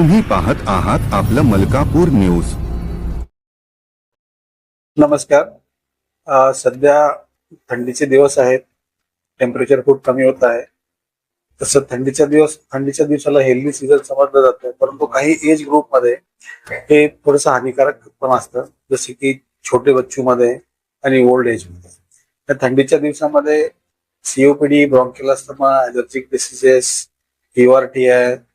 तुम्ही पाहत आहात आपलं मलकापूर न्यूज. नमस्कार. सध्या थंडीचे दिवस आहेत. टेम्परेचर खूप कमी होत आहे. तसं थंडीच्या दिवस थंडीच्या दिवसाला हेल्दी सीझन समजलं जातं. परंतु काही एज ग्रुपमध्ये हे थोडंसं हानिकारक पण असतं. जसे की छोटे बच्चूमध्ये आणि ओल्ड एजमध्ये. त्या थंडीच्या दिवसामध्ये COPD bronchial asthma allergic diseases T आहे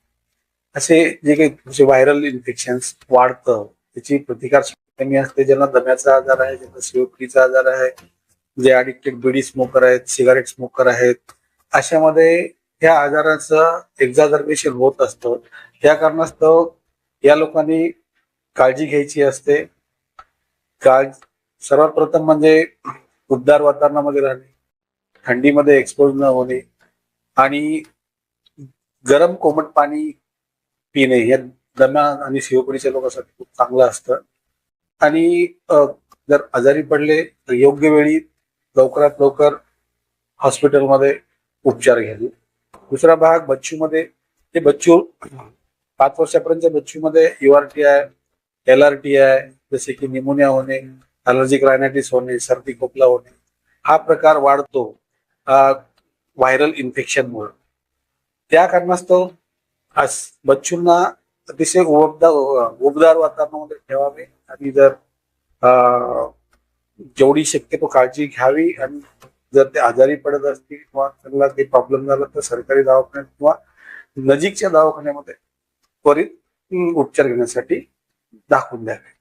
असे जे काही व्हायरल इन्फेक्शन्स वाढतं त्याची प्रतिकार कमी असते. ज्यांना दम्याचा आजार आहे ज्यांना सीओपीडीचा आजार आहे जे अडिक्टेड बिडी स्मोकर आहेत सिगारेट स्मोकर आहेत अशामध्ये ह्या आजाराचं एक्झाजर्बेशन होत असतं. त्या कारणास्तव या लोकांनी काळजी घ्यायची असते. काळ सर्वात प्रथम म्हणजे उबदार वातावरणामध्ये राहणे थंडीमध्ये एक्सपोज न होणे आणि गरम कोमट पाणी पिणे हे दम्या आणि शिवपुरीच्या लोकांसाठी खूप चांगलं असतं. आणि जर आजारी पडले तर योग्य वेळी लवकरात लवकर हॉस्पिटलमध्ये उपचार घ्यावे. दुसरा भाग बच्चूमध्ये ते बच्चू पाच वर्षापर्यंत बच्चूमध्ये युआरटी आहे एल आर टी आहे जसे की निमोनिया होणे अलर्जिक रायनायटिस होणे सर्दी खोकला होणे हा प्रकार वाढतो व्हायरल इन्फेक्शनमुळे. त्या कारणास्तव आज बच्चूंना अतिशय उबदार उबदार वातावरणामध्ये ठेवावे आणि जर जेवढी शक्यतो काळजी घ्यावी आणि जर ते आजारी पडत असतील किंवा त्यांना काही प्रॉब्लेम झाला तर सरकारी दवाखान्यात किंवा नजीकच्या दवाखान्यामध्ये त्वरित उपचार घेण्यासाठी दाखवून द्यावे.